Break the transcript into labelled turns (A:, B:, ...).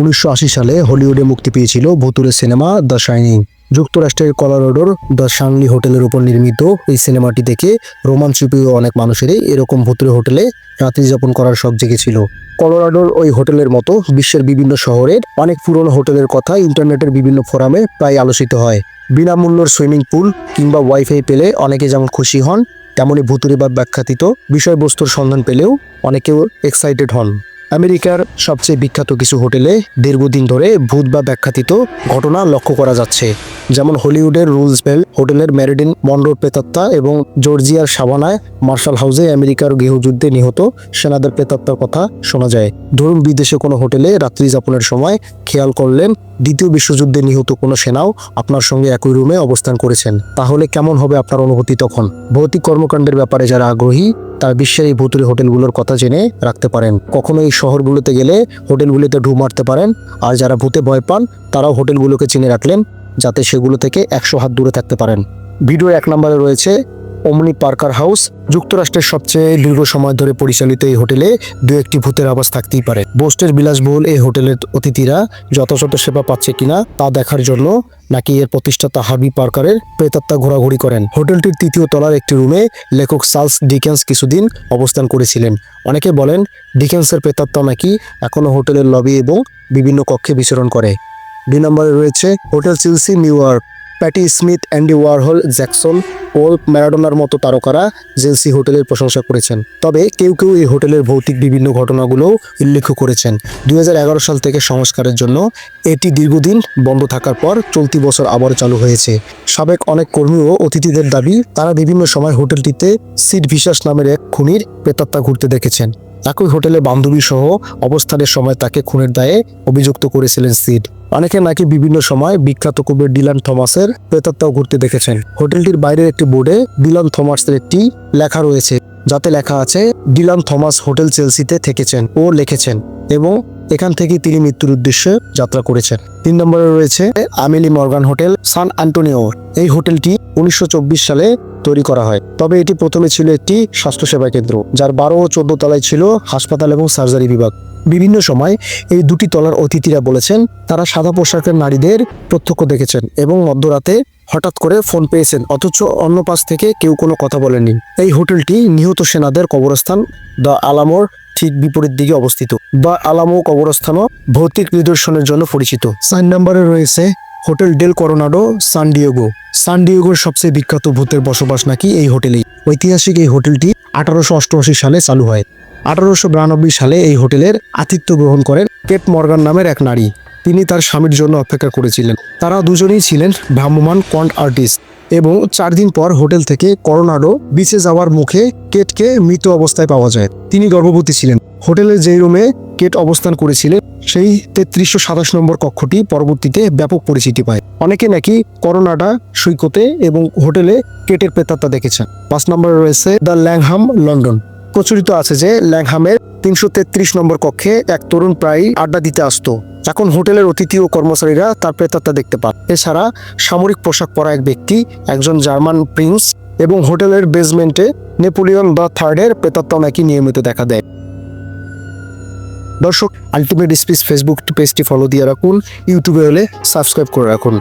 A: উনিশশো আশি সালে হলিউডে মুক্তি পেয়েছিল ভুতুরে সিনেমা দ্য শাইনিং। যুক্তরাষ্ট্রের কলোরাডোর দ্য শাংলি হোটেলের উপর নির্মিত এই সিনেমাটি দেখে রোমাঞ্চ পেয়ে অনেক মানুষেরই এরকম ভুতুরে হোটেলে রাত্রি যাপন করার শখ জেগেছিল। কলোরাডোর ওই হোটেলের মতো বিশ্বের বিভিন্ন শহরের অনেক পুরনো হোটেলের কথা ইন্টারনেটের বিভিন্ন ফোরামে প্রায় আলোচিত হয়। বিনামূল্যর সুইমিং পুল কিংবা ওয়াইফাই পেলে অনেকে যেমন খুশি হন তেমনই ভুতুরে বা ব্যাখ্যাতীত বিষয়বস্তুর সন্ধান পেলেও অনেকেও এক্সাইটেড হন। আমেরিকার সবচেয়ে বিখ্যাত কিছু হোটেলে দীর্ঘদিন ধরে ভূত বা ব্যাখ্যাতীত ঘটনা লক্ষ্য করা যাচ্ছে, যেমন হলিউডের রুলসবেল হোটেলের ম্যারিডিন মন্ডোর প্রেতাত্মা এবং জর্জিয়ার সাবানায় মার্শাল হাউসে আমেরিকার গৃহযুদ্ধে নিহত সেনাদের প্রেতাত্মার কথা শোনা যায়। ধরুন বিদেশে কোনো হোটেলে রাত্রি যাপনের সময় খেয়াল করলেন, দ্বিতীয় বিশ্বযুদ্ধে নিহত কোনো সেনাও আপনার সঙ্গে একই রুমে অবস্থান করেছেন। তাহলে কেমন হবে আপনার অনুভূতি তখন? ভৌতিক কর্মকাণ্ডের ব্যাপারে যারা আগ্রহী তার বিশ্বের এই ভুতুরে হোটেলগুলোর কথা জেনে রাখতে পারেন। কখনো এই শহরগুলোতে গেলে হোটেলগুলিতে ঢু মারতে পারেন, আর যারা ভূতে ভয় পান, তারাও হোটেলগুলোকে চিনে রাখলেন, যাতে সেগুলো থেকে একশো হাত দূরে থাকতে পারেন। ভিডিও এক নম্বরে রয়েছে অমনি পার্কার হাউস যুক্তরাষ্ট্রের সবচেয়ে দীর্ঘ সময় ধরে পরিচালিত এই হোটেলে দু একটি ভূতের আবাস থাকতেই পারে। বোস্টের বিলাসবহুল এই হোটেলের অতিথিরা যথাযথ সেবা পাচ্ছে কিনা তা দেখার জন্য নাকি এর প্রতিষ্ঠাতা হার্বি পার্কারের প্রেতাত্মা ঘোরাঘুরি করেন। হোটেলটির তৃতীয় তলার একটি রুমে লেখক চার্লস ডিকেন্স কিছুদিন অবস্থান করেছিলেন। অনেকে বলেন ডিকেন্সের প্রেতাত্মা নাকি এখনও হোটেলের লবি এবং বিভিন্ন কক্ষে বিচরণ করে। দুই নম্বরে রয়েছে hotel Chelsea New York. Patti Smith, Andy Warhol, Jackson Pollock ম্যারাডোনার মতো তারকারা জেলসি হোটেলের প্রশংসা করেছেন। তবে কেউ কেউ এই হোটেলের ভৌতিক বিভিন্ন ঘটনাগুলোও উল্লেখ করেছেন। দুই হাজার এগারো সাল থেকে সংস্কারের জন্য এটি দীর্ঘদিন বন্ধ থাকার পর চলতি বছর আবার চালু হয়েছে। সাবেক অনেক কর্মী ও অতিথিদের দাবি, তারা বিভিন্ন সময় হোটেলটিতে সিড ভিসাস নামের এক খুনির প্রেতাত্মা ঘুরতে দেখেছেন। একই হোটেলে বান্ধবী সহ অবস্থানের সময় তাকে খুনের দায়ে অভিযুক্ত করেছিলেন সিড। অনেকে নাকি বিভিন্ন সময় বিখ্যাত কবি ডিলান থমাসের প্রেতাত্মাও ঘুরতে দেখেছেন। হোটেলটির বাইরের একটি বোর্ডে ডিলান থমাসের একটি লেখা রয়েছে, যাতে লেখা আছে, ডিলান থমাস হোটেল চেলসিতে থেকেছেন ও লিখেছেন এবং এখান থেকে তিনি মৃত্যুর উদ্দেশ্যে যাত্রা করেছেন। তিন নম্বরে রয়েছে, Emily Morgan hotel, San Antonio এই হোটেলটি উনিশশো চব্বিশ সালে তৈরি করা হয়। তবে এটি প্রথমে ছিল একটি স্বাস্থ্যসেবা কেন্দ্র, যার বারো ও চোদ্দ তলায় ছিল হাসপাতাল এবং সার্জারি বিভাগ। বিভিন্ন সময় এই দুটি তলার অতিথিরা বলেছেন, তারা সাদা পোশাকের নারীদের প্রত্যক্ষ দেখেছেন এবং মধ্যরাতে হঠাৎ করে ফোন পেয়েছেন, অথচ অন্য পাশ থেকে কেউ কোনো কথা বলেনি এই হোটেলটি নিহত সেনাদের কবরস্থান দ্য আলামোর ঠিক বিপরীত দিকে অবস্থিত। বা আলামো কবরস্থানও ভৌতিক নিদর্শনের জন্য পরিচিত। সাইন নাম্বারে রয়েছে hotel Del Coronado, San Diego. San ডিয়েগোর সবচেয়ে বিখ্যাত ভূতের বসবাস নাকি এই হোটেলেই। ঐতিহাসিক এই হোটেলটি আঠারোশো অষ্টআশি সালে চালু হয়। আঠারোশো বিরানব্বই সালে এই হোটেলের আতিথ্য গ্রহণ করেন কেপ মর্গান নামের এক নারী। তিনি তার স্বামীর জন্য অপেক্ষা করেছিলেন। তারা দুজনেই ছিলেন ভ্রাম্যমান কন্ট আর্টিস্ট এবং চার দিন পর হোটেল থেকে করোনাডো বিচে যাওয়ার মুখে কেটকে মৃত অবস্থায় পাওয়া যায়। তিনি গর্ভবতী ছিলেন। হোটেলের যেই রুমে কেট অবস্থান করেছিলেন সেই তেত্রিশশো সাতাশ নম্বর কক্ষটি পরবর্তীতে ব্যাপক পরিচিতি পায়। অনেকে নাকি করোনাডা সৈকতে এবং হোটেলে কেটের প্রেতাত্মা দেখেছেন। পাঁচ নম্বরে রয়েছে দ্য ল্যাংহাম, লন্ডন। প্রচলিত আছে যে ল্যাংহামের তিনশো তেত্রিশ নম্বর কক্ষে এক তরুণ প্রায় আড্ডা দিতে আসতো। এখন হোটেলের অতিথি ও কর্মচারীরা তার প্রেতাত্মা দেখতে পান। এছাড়া সামরিক পোশাক পরা এক ব্যক্তি, একজন জার্মান প্রিন্স এবং হোটেলের বেসমেন্টে নেপোলিয়ন দ্য থার্ডের প্রেতাত্মা নাকি নিয়মিত দেখা দেয়। দর্শক আলটিমেট স্পিচ ফেসবুক পেজটি ফলো দিয়ে রাখুন ইউটিউবে হলে সাবস্ক্রাইব করে রাখুন।